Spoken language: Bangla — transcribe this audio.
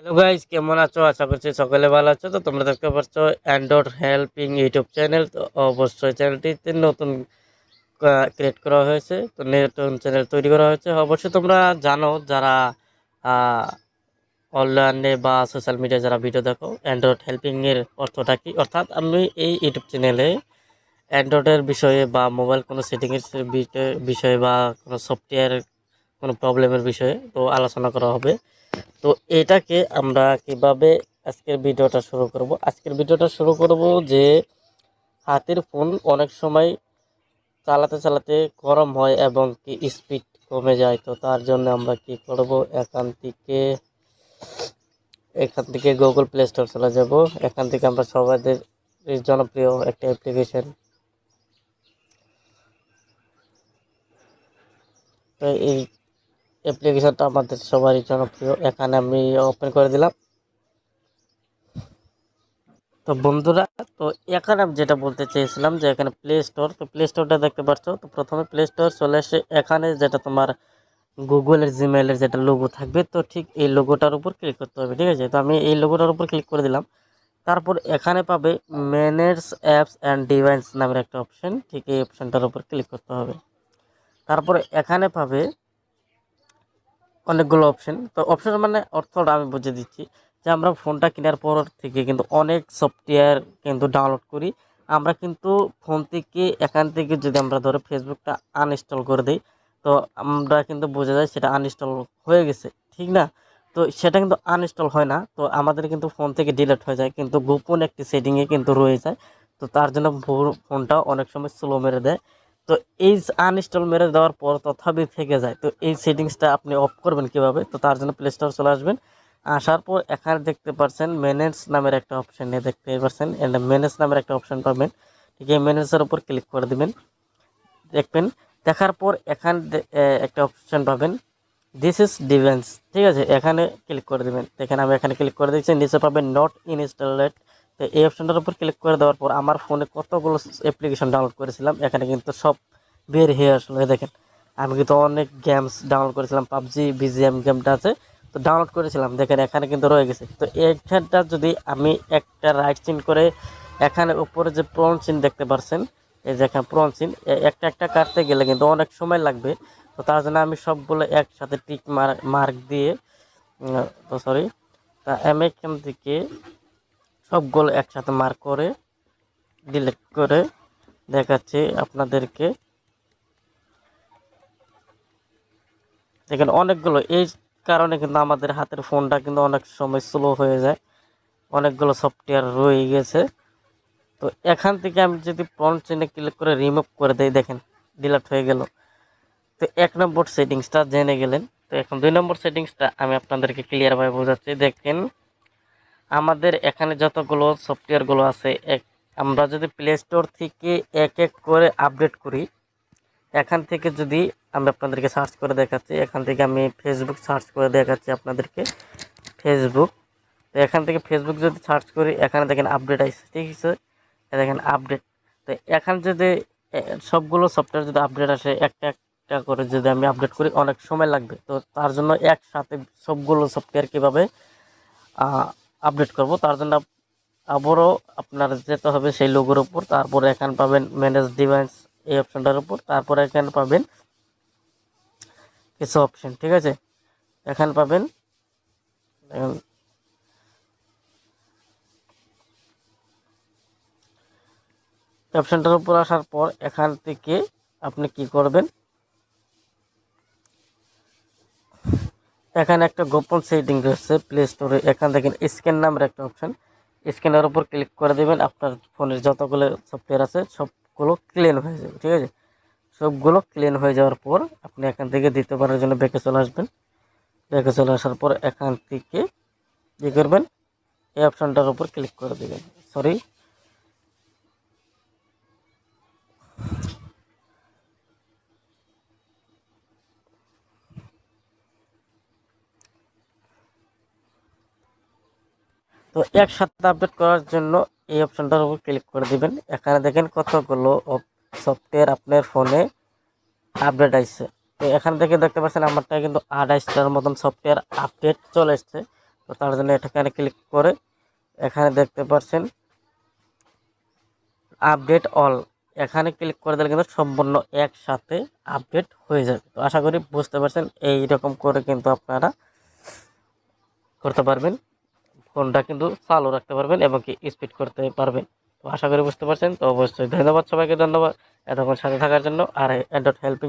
হ্যালো গাইজ কেমন আছো? আশা করছি সকলে ভালো আছো। তো তোমরা দেখতে পাচ্ছ অ্যান্ড্রয়েড হেল্পিং ইউটিউব চ্যানেল তো অবশ্যই চ্যানেলটিতে নতুন ক্রিয়েট করা হয়েছে। তো নতুন চ্যানেল তৈরি করা হয়েছে। অবশ্যই তোমরা জানো যারা অনলাইনে বা সোশ্যাল মিডিয়ায় যারা ভিডিও দেখো অ্যান্ড্রয়েড হেল্পিংয়ের অর্থটা কি? অর্থাৎ আমি এই ইউটিউব চ্যানেলে অ্যান্ড্রয়েডের বিষয়ে বা মোবাইল কোনো সেটিংয়ের বিষয়ে বা কোনো সফটওয়্যার কোনো প্রবলেমের বিষয়ে তো আলোচনা করা হবে। তো এটাকে আমরা কীভাবে আজকের ভিডিওটা শুরু করব? আজকের ভিডিওটা শুরু করব যে হাতের ফোন অনেক সময় চালাতে চালাতে গরম হয় এবং কি স্পিড কমে যায়। তো তার জন্য আমরা কি করব? এখান থেকে এখান থেকে গুগল প্লে স্টোর চলে যাব। এখান থেকে আমরা সবাইদের জনপ্রিয় একটা অ্যাপ্লিকেশন তো এই অ্যাপ্লিকেশনটা আমাদের সবারই জনপ্রিয়। এখানে আমি ওপেন করে দিলাম। তো বন্ধুরা, তো এখানে আমি যেটা বলতে চেয়েছিলাম যে এখানে প্লে স্টোর তো প্লে স্টোরটা দেখতে পাচ্ছ তো প্রথমে প্লে স্টোর চলে আসে এখানে যেটা তোমার গুগলের জিমেলের যেটা লোগো থাকবে, তো ঠিক এই লোগোটার উপর ক্লিক করতে হবে, ঠিক আছে? তো আমি এই লোগোটার উপর ক্লিক করে দিলাম। তারপর এখানে পাবে ম্যানেজ অ্যাপস অ্যান্ড ডিভাইস নামের একটা অপশন ঠিক এই অপশানটার উপর ক্লিক করতে হবে। তারপরে এখানে পাবে অনেকগুলো অপশন তো অপশন মানে অর্থটা আমি বুঝে দিচ্ছি যে আমরা ফোনটা কেনার পর থেকে কিন্তু অনেক সফটওয়্যার কিন্তু ডাউনলোড করি। আমরা কিন্তু ফোন থেকে এখান থেকে যদি আমরা ধরো ফেসবুকটা আনইনস্টল করে দিই, তো আমরা কিন্তু বোঝা যায় সেটা আনইনস্টল হয়ে গেছে, ঠিক না? তো সেটা কিন্তু আনইনস্টল হয় না, তো আমাদের কিন্তু ফোন থেকে ডিলিট হয়ে যায়, কিন্তু গোপন একটি সেটিংয়ে কিন্তু রয়ে যায়। তো তার জন্য ফোনটা অনেক সময় স্লো মেরে দেয়। তো এই আনইনস্টল মেরে দেওয়ার পর তথাপি থেকে যায়। তো এই সেটিংসটা আপনি অফ করবেন কীভাবে? তো তার জন্য প্লে স্টোর চলে আসবেন। আসার পর এখানে দেখতে পাচ্ছেন ম্যানেজ নামের একটা অপশান নিয়ে দেখতে পাচ্ছেন এন্ড ম্যানেজ নামের একটা অপশান পাবেন। ঠিক এই ম্যানেজের উপর ক্লিক করে দেবেন। দেখবেন, দেখার পর এখান একটা অপশান পাবেন। দিস ইজ ডিভেন্স ঠিক আছে, এখানে ক্লিক করে দেবেন। দেখেন আমি এখানে ক্লিক করে দিচ্ছি নিচে পাবেন নট ইনস্টলেড তো এই অপশানটার উপর ক্লিক করে দেওয়ার পর আমার ফোনে কতগুলো অ্যাপ্লিকেশন ডাউনলোড করেছিলাম, এখানে কিন্তু সব বের হয়ে আসলো। দেখেন, আমি কিন্তু অনেক গেমস ডাউনলোড করেছিলাম, পাবজি বিজিএম গেমটা আছে, তো ডাউনলোড করেছিলাম। দেখেন, এখানে কিন্তু রয়ে গেছে। তো এইখানটা যদি আমি একটা রাইট চিন করে এখানে উপরে যে প্রন চিন দেখতে পারছেন, এই যে এখানে প্রন চিন একটা একটা কাটতে গেলে কিন্তু অনেক সময় লাগবে। তো তার জন্য আমি সবগুলো একসাথে টিক মার্ক দিয়ে তো সরি তা আমি এখান থেকে সবগুলো একসাথে মার্ক করে ডিলেট করে দেখাচ্ছি আপনাদেরকে। দেখেন অনেকগুলো, এই কারণে কিন্তু আমাদের হাতের ফোনটা কিন্তু অনেক সময় স্লো হয়ে যায়। অনেকগুলো সফটওয়্যার রয়ে গেছে। তো এখান থেকে আমি যদি ফ্রন্ট চেনে ক্লিক করে রিমুভ করে দিই, দেখেন ডিলেট হয়ে গেল। তো এক নম্বর সেটিংসটা জেনে গেলেন। তো এখন দুই নম্বর সেটিংসটা আমি আপনাদেরকে ক্লিয়ারভাবে বোঝাচ্ছি। দেখেন আমাদের এখানে যতগুলো সফটওয়্যারগুলো আছে, এক আমরা যদি প্লে স্টোর থেকে এক এক করে আপডেট করি, এখান থেকে যদি আমি আপনাদেরকে সার্চ করে দেখাচ্ছি, এখান থেকে আমি ফেসবুক সার্চ করে দেখাচ্ছি আপনাদেরকে। ফেসবুক তো এখান থেকে ফেসবুক যদি সার্চ করি, এখানে দেখেন আপডেট আসছে ঠিক আছে? দেখেন আপডেট তো এখানে যদি সবগুলো সফটওয়্যার যদি আপডেট আসে, একটা একটা করে যদি আমি আপডেট করি, অনেক সময় লাগবে। তো তার জন্য একসাথে সবগুলো সফটওয়্যার কীভাবে আপডেট করব। তার জন্য আবারও আপনার যেতে হবে সেই লোগোর উপর। তারপরে এখানে পাবেন ম্যানেজ ডিভাইস এই অপশানটার উপর। তারপরে এখানে পাবেন কিছু অপশান ঠিক আছে? এখানে পাবেন অপশানটার উপর আসার পর এখান থেকে আপনি কি করবেন? এখানে একটা গোপন সেটিং রয়েছে প্লে স্টোরে এখান থেকে স্ক্যান নামের একটা অপশান স্ক্যানের উপর ক্লিক করে দেবেন, আপনার ফোনের যতগুলো সফটওয়্যার আছে, সবগুলো ক্লিন হয়ে যাবে, ঠিক আছে? সবগুলো ক্লিন হয়ে যাওয়ার পর আপনি এখান থেকে দ্বিতীয়বারের জন্য ব্যাকে চলে আসবেন। ব্যাকে চলে আসার পর এখান থেকে কী করবেন? এই অপশানটার উপর ক্লিক করে দেবেন। সরি তো একসাথে আপডেট করার জন্য এই অপশানটার উপর ক্লিক করে দিবেন। এখানে দেখেন কতগুলো সফটওয়্যার আপনার ফোনে আপডেট আসছে। তো এখান থেকে দেখতে পাচ্ছেন আমারটা কিন্তু আড়াইশটার মতন সফটওয়্যার আপডেট চলে এসছে তো তার জন্য এটাখানে ক্লিক করে এখানে দেখতে পাচ্ছেন আপডেট অল এখানে ক্লিক করে দিলে কিন্তু সম্পূর্ণ একসাথে আপডেট হয়ে যাবে। তো আশা করি বুঝতে পারছেন এই রকম করে কিন্তু আপনারা করতে পারবেন। ফোনটা কিন্তু চালু রাখতে পারবেন এবং কি স্পিড করতে পারবেন। তো আশা করি বুঝতে পারছেন। তো অবশ্যই ধন্যবাদ সবাইকে, ধন্যবাদ। এতক্ষণ সাথে থাকার জন্য আর অ্যান্ড্রয়েড হেল্পিং